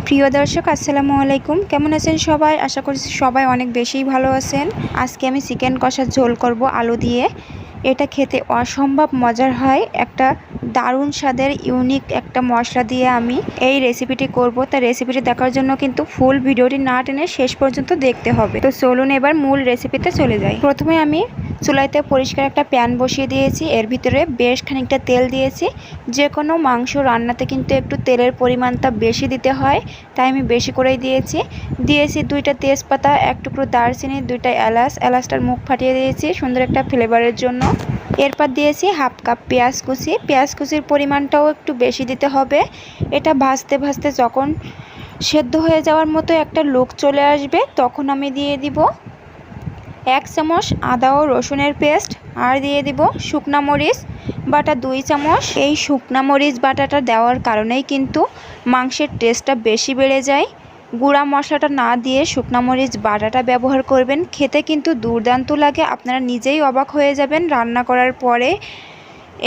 প্রিয় দর্শক, আসসালামু আলাইকুম। কেমন আছেন সবাই? আশা করছি সবাই অনেক বেশি ভালো আছেন। আজকে আমি চিকেন কষার ঝোল করব আলু দিয়ে। এটা খেতে অসম্ভব মজার হয়। একটা দারুণ স্বাদের ইউনিক একটা মশলা দিয়ে আমি এই রেসিপিটি করব। তা রেসিপিটি দেখার জন্য কিন্তু ফুল ভিডিওটি না টেনে শেষ পর্যন্ত দেখতে হবে। তো চলুন এবার মূল রেসিপিতে চলে যাই। প্রথমে আমি চুলাইতে পরিষ্কার একটা প্যান বসিয়ে দিয়েছি। এর ভিতরে বেশ খানিকটা তেল দিয়েছি। যে কোনো মাংস রান্নাতে কিন্তু একটু তেলের পরিমাণটা বেশি দিতে হয়, তাই আমি বেশি করেই দিয়েছি। দিয়েছি দুইটা তেজপাতা, এক টুকরো দারচিনি, দুইটা এলাচ। এলাচটার মুখ ফাটিয়ে দিয়েছি সুন্দর একটা ফ্লেভারের জন্য। এরপর দিয়েছি হাফ কাপ পেঁয়াজ কুচি। পেঁয়াজ কুচির পরিমাণটাও একটু বেশি দিতে হবে। এটা ভাজতে ভাজতে যখন সেদ্ধ হয়ে যাওয়ার মতো একটা লুক চলে আসবে, তখন আমি দিয়ে দিব এক চামচ আদা ও রসুনের পেস্ট আর দিয়ে দিব শুকনা মরিচ বাটা দুই চামচ। এই শুকনা মরিচ বাটাটা দেওয়ার কারণেই কিন্তু মাংসের টেস্টটা বেশি বেড়ে যায়। গুঁড়া মশলাটা না দিয়ে শুকনো মরিচ বাটাটা ব্যবহার করবেন। খেতে কিন্তু দুর্দান্ত লাগে, আপনারা নিজেই অবাক হয়ে যাবেন রান্না করার পরে।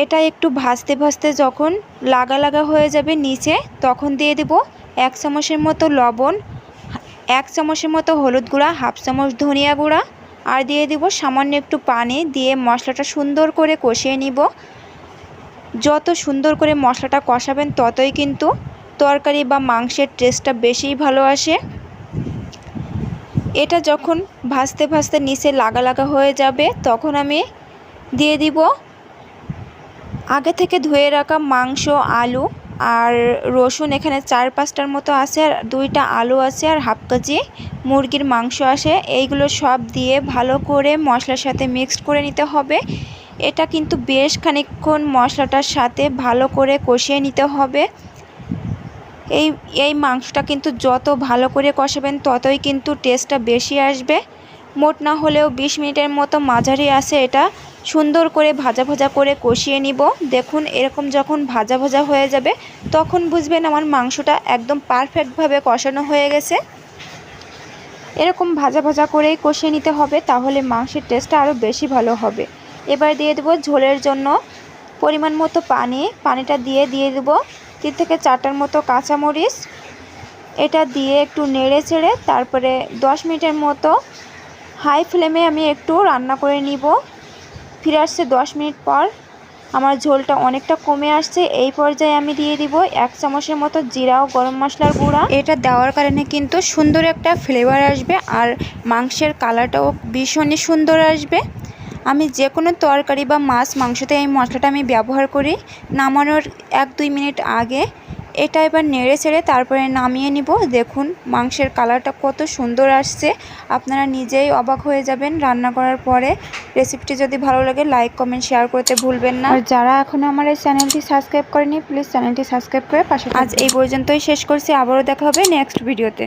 এটা একটু ভাজতে ভাজতে যখন লাগা লাগা হয়ে যাবে নিচে, তখন দিয়ে দেব এক চামচের মতো লবণ, এক চামচের মতো হলুদ গুঁড়া, হাফ চামচ ধনিয়া গুঁড়া, আর দিয়ে দিব সামান্য একটু পানি দিয়ে মশলাটা সুন্দর করে কষিয়ে নিব। যত সুন্দর করে মশলাটা কষাবেন ততই কিন্তু তরকারি বা মাংসের টেস্টটা বেশিই ভালো আসে। এটা যখন ভাজতে ভাজতে নিচে লাগা লাগা হয়ে যাবে, তখন আমি দিয়ে দিব আগে থেকে ধুয়ে রাখা মাংস, আলু আর রসুন এখানে চার পাঁচটার মতো আছে আর দুইটা আলু আছে আর হাফ কেজি মুরগির মাংস আসে এইগুলো সব দিয়ে ভালো করে মশলার সাথে মিক্সড করে নিতে হবে। এটা কিন্তু বেশ খানিকক্ষণ মশলাটার সাথে ভালো করে কষিয়ে নিতে হবে। এই এই মাংসটা কিন্তু যত ভালো করে কষাবেন ততই কিন্তু টেস্টটা বেশি আসবে। মোট না হলেও বিশ মিনিটের মতো মাঝারি আছে এটা। সুন্দর করে ভাজা ভাজা করে কষিয়ে নিব। দেখুন এরকম যখন ভাজা ভাজা হয়ে যাবে, তখন বুঝবেন আমার মাংসটা একদম পারফেক্টভাবে কষানো হয়ে গেছে। এরকম ভাজা ভাজা করেই কষিয়ে নিতে হবে, তাহলে মাংসের টেস্টটা আরও বেশি ভালো হবে। এবার দিয়ে দেবো ঝোলের জন্য পরিমাণ মতো পানি, পানিটা দিয়ে দিয়ে দেবো। তিন থেকে চারটার মতো কাঁচামরিচ। এটা দিয়ে একটু নেড়ে ছেড়ে তারপরে দশ মিনিটের মতো হাই ফ্লেমে আমি একটু রান্না করে নিব। ফিরে আসছে দশ মিনিট পর। আমার ঝোলটা অনেকটা কমে আসছে। এই পর্যায়ে আমি দিয়ে দিব এক চামচের মতো জিরা ও গরম মশলার গুঁড়া। এটা দেওয়ার কারণে কিন্তু সুন্দর একটা ফ্লেভার আসবে আর মাংসের কালারটাও ভীষণই সুন্দর আসবে। আমি যে কোনো তরকারি বা মাছ মাংসতে এই মশলাটা আমি ব্যবহার করি। নামানোর এক দুই মিনিট আগে। এটা এবার নেড়ে ছেড়ে তারপরে নামিয়ে নিব। দেখুন মাংসের কালারটা কত সুন্দর আসছে। আপনারা নিজেই অবাক হয়ে যাবেন রান্না করার পরে। রেসিপিটি যদি ভালো লাগে লাইক কমেন্ট শেয়ার করতে ভুলবেন না। আর যারা এখনও আমার এই চ্যানেলটি সাবস্ক্রাইব করেনি প্লিজ চ্যানেলটি সাবস্ক্রাইব করে পাশে আজ এই পর্যন্তই শেষ করছি। আবারও দেখা হবে নেক্সট ভিডিওতে।